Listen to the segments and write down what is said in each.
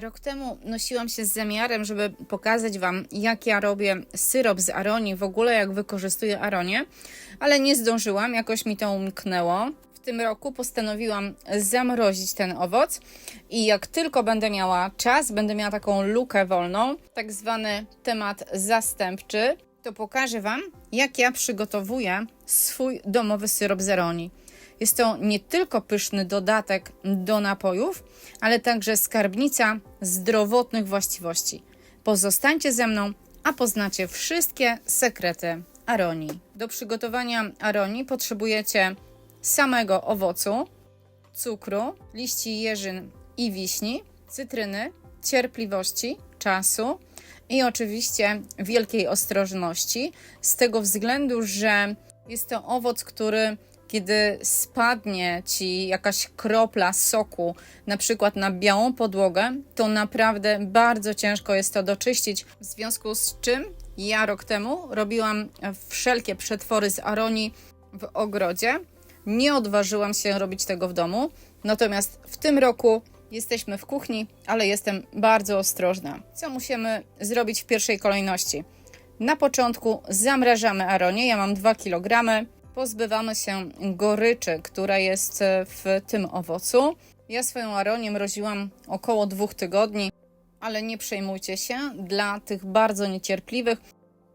Rok temu nosiłam się z zamiarem, żeby pokazać Wam, jak ja robię syrop z aronii, w ogóle jak wykorzystuję aronię, ale nie zdążyłam, jakoś mi to umknęło. W tym roku postanowiłam zamrozić ten owoc i jak tylko będę miała czas, będę miała taką lukę wolną, tak zwany temat zastępczy, to pokażę Wam, jak ja przygotowuję swój domowy syrop z aronii. Jest to nie tylko pyszny dodatek do napojów, ale także skarbnica zdrowotnych właściwości. Pozostańcie ze mną, a poznacie wszystkie sekrety aronii. Do przygotowania aronii potrzebujecie samego owocu, cukru, liści jeżyn i wiśni, cytryny, cierpliwości, czasu i oczywiście wielkiej ostrożności, z tego względu, że jest to owoc, który kiedy spadnie ci jakaś kropla soku, na przykład na białą podłogę, to naprawdę bardzo ciężko jest to doczyścić. W związku z czym ja rok temu robiłam wszelkie przetwory z aronii w ogrodzie. Nie odważyłam się robić tego w domu, natomiast w tym roku jesteśmy w kuchni, ale jestem bardzo ostrożna. Co musimy zrobić w pierwszej kolejności? Na początku zamrażamy aronię, ja mam 2 kg pozbywamy się goryczy, która jest w tym owocu. Ja swoją aronię mroziłam około dwóch tygodni, ale nie przejmujcie się, dla tych bardzo niecierpliwych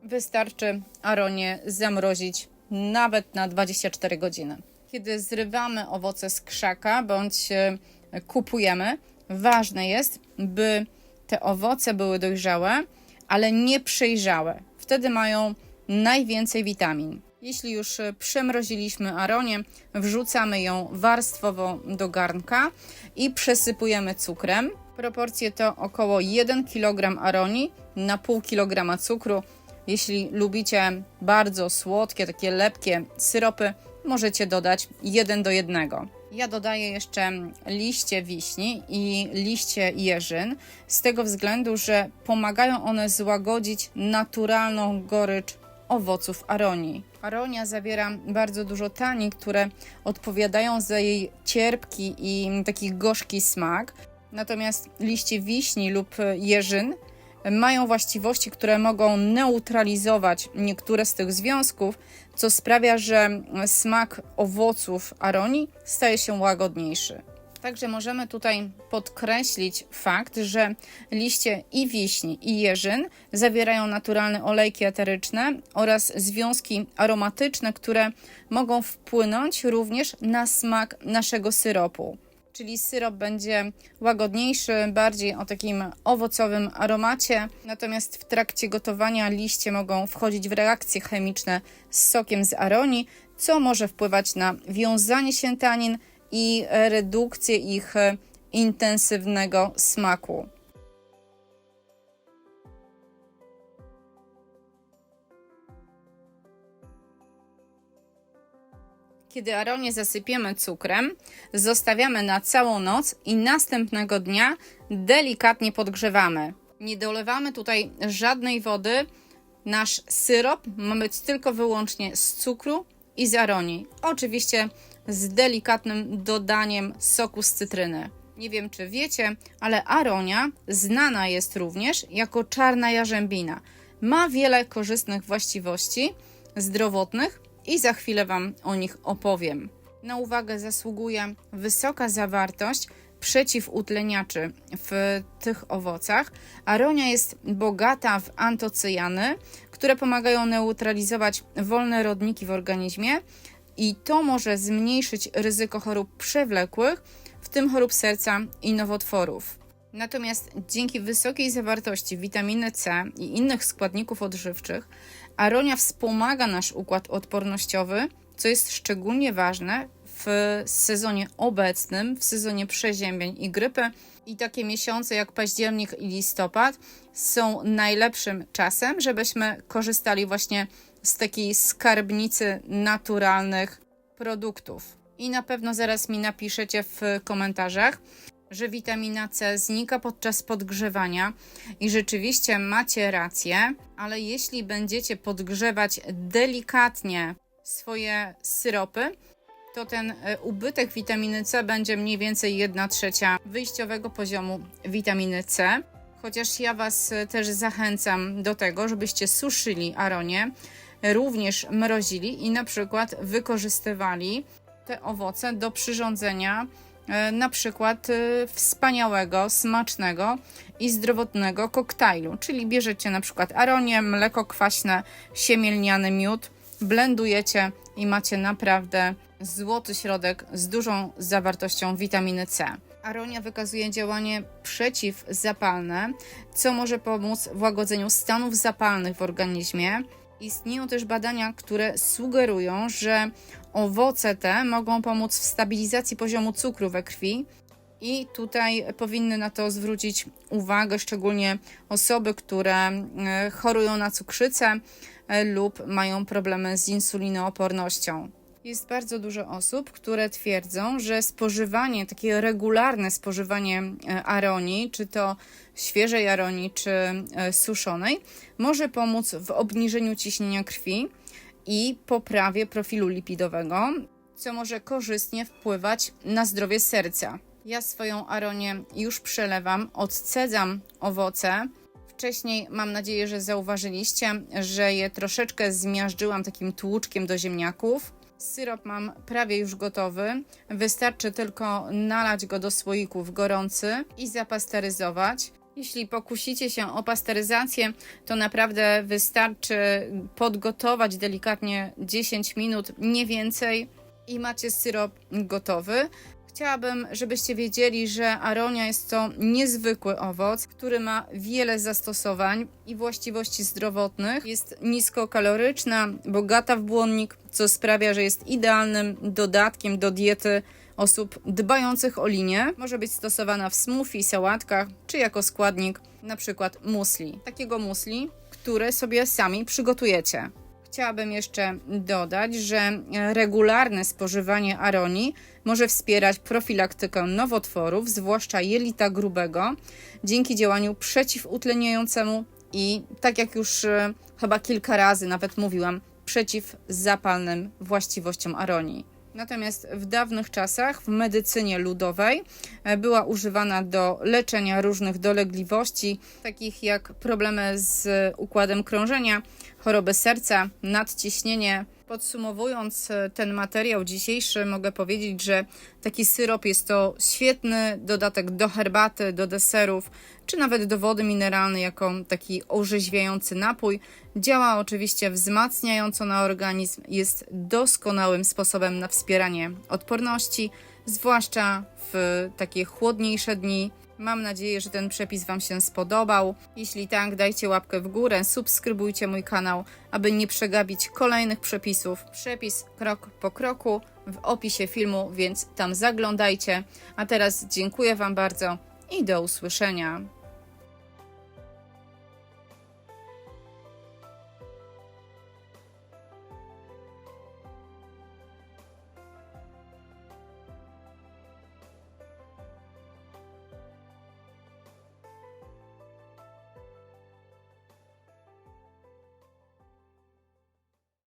wystarczy aronię zamrozić nawet na 24 godziny. Kiedy zrywamy owoce z krzaka bądź e, kupujemy, ważne jest, by te owoce były dojrzałe, ale nie przejrzałe. Wtedy mają najwięcej witamin. Jeśli już e, przemroziliśmy aronię, wrzucamy ją warstwowo do garnka i przesypujemy cukrem. Proporcje to około 1 kg aronii na pół kg cukru. Jeśli lubicie bardzo słodkie, takie lepkie syropy, możecie dodać 1 do 1. Ja dodaję jeszcze liście wiśni i liście jeżyn, z tego względu, że pomagają one złagodzić naturalną gorycz owoców aronii. Aronia zawiera bardzo dużo tani, które odpowiadają za jej cierpki i taki gorzki smak. Natomiast liście wiśni lub jeżyn mają właściwości, które mogą neutralizować niektóre z tych związków, co sprawia, że smak owoców aronii staje się łagodniejszy. Także możemy tutaj podkreślić fakt, że liście i wiśni i jeżyn zawierają naturalne olejki eteryczne oraz związki aromatyczne, które mogą wpłynąć również na smak naszego syropu. Czyli syrop będzie łagodniejszy, bardziej o takim owocowym aromacie, natomiast w trakcie gotowania liście mogą wchodzić w reakcje chemiczne z sokiem z aronii, co może wpływać na wiązanie się tanin i redukcję ich e, intensywnego smaku. Kiedy aronię zasypiemy cukrem, zostawiamy na całą noc i następnego dnia delikatnie podgrzewamy. Nie dolewamy tutaj żadnej wody. Nasz syrop ma być tylko wyłącznie z cukru i z aronii. Oczywiście z delikatnym dodaniem soku z cytryny. Nie wiem, czy wiecie, ale aronia znana jest również jako czarna jarzębina. Ma wiele korzystnych właściwości zdrowotnych i za chwilę Wam o nich opowiem. Na uwagę zasługuje wysoka zawartość przeciwutleniaczy w tych owocach. Aronia jest bogata w antocyjany, które pomagają neutralizować wolne rodniki w organizmie, i to może zmniejszyć ryzyko chorób przewlekłych, w tym chorób serca i nowotworów. Natomiast dzięki wysokiej zawartości witaminy C i innych składników odżywczych, aronia wspomaga nasz układ odpornościowy, co jest szczególnie ważne w sezonie obecnym, w sezonie przeziębień i grypy. I takie miesiące jak październik i listopad są najlepszym czasem, żebyśmy korzystali właśnie z takiej skarbnicy naturalnych produktów. I na pewno zaraz mi napiszecie w komentarzach, że witamina C znika podczas podgrzewania i rzeczywiście macie rację, ale jeśli będziecie podgrzewać delikatnie swoje syropy, to ten e, ubytek witaminy C będzie mniej więcej 1 trzecia wyjściowego poziomu witaminy C. Chociaż ja Was e, też zachęcam do tego, żebyście suszyli aronie, również mrozili i na przykład wykorzystywali te owoce do przyrządzenia e, na przykład wspaniałego, smacznego i zdrowotnego koktajlu. Czyli bierzecie na przykład aronię, mleko kwaśne, siemielniany miód, blendujecie i macie naprawdę złoty środek z dużą zawartością witaminy C. Aronia wykazuje działanie przeciwzapalne, co może pomóc w łagodzeniu stanów zapalnych w organizmie. Istnieją też badania, które sugerują, że owoce te mogą pomóc w stabilizacji poziomu cukru we krwi. I tutaj powinny na to zwrócić uwagę szczególnie osoby, które e, chorują na cukrzycę lub mają problemy z insulinoopornością. Jest bardzo dużo osób, które twierdzą, że spożywanie, takie regularne spożywanie e, aronii, czy to świeżej aronii, czy e, suszonej, może pomóc w obniżeniu ciśnienia krwi i poprawie profilu lipidowego, co może korzystnie wpływać na zdrowie serca. Ja swoją aronię już przelewam, odcedzam owoce. Wcześniej mam nadzieję, że zauważyliście, że je troszeczkę zmiażdżyłam takim tłuczkiem do ziemniaków. Syrop mam prawie już gotowy. Wystarczy tylko nalać go do słoików gorący i zapasteryzować. Jeśli pokusicie się o pasteryzację, to naprawdę wystarczy podgotować delikatnie 10 minut, nie więcej, i macie syrop gotowy. Chciałabym, żebyście wiedzieli, że aronia jest to niezwykły owoc, który ma wiele zastosowań i właściwości zdrowotnych. Jest niskokaloryczna, bogata w błonnik, co sprawia, że jest idealnym dodatkiem do diety osób dbających o linię. Może być stosowana w smoothie, sałatkach czy jako składnik przykład musli. Takiego musli, które sobie sami przygotujecie. Chciałabym jeszcze dodać, że regularne spożywanie aronii może wspierać profilaktykę nowotworów, zwłaszcza jelita grubego, dzięki działaniu przeciwutleniającemu i, tak jak już e, chyba kilka razy nawet mówiłam, przeciwzapalnym właściwościom aronii. Natomiast w dawnych czasach w medycynie ludowej e, była używana do leczenia różnych dolegliwości, takich jak problemy z układem krążenia, choroby serca, nadciśnienie. Podsumowując e, ten materiał dzisiejszy, mogę powiedzieć, że taki syrop jest to świetny dodatek do herbaty, do deserów, czy nawet do wody mineralnej, jako taki orzeźwiający napój. Działa oczywiście wzmacniająco na organizm, jest doskonałym sposobem na wspieranie odporności, zwłaszcza w takie chłodniejsze dni. Mam nadzieję, że ten przepis Wam się spodobał. Jeśli tak, dajcie łapkę w górę, subskrybujcie mój kanał, aby nie przegapić kolejnych przepisów. Przepis krok po kroku w opisie filmu, więc tam zaglądajcie. A teraz dziękuję Wam bardzo i do usłyszenia.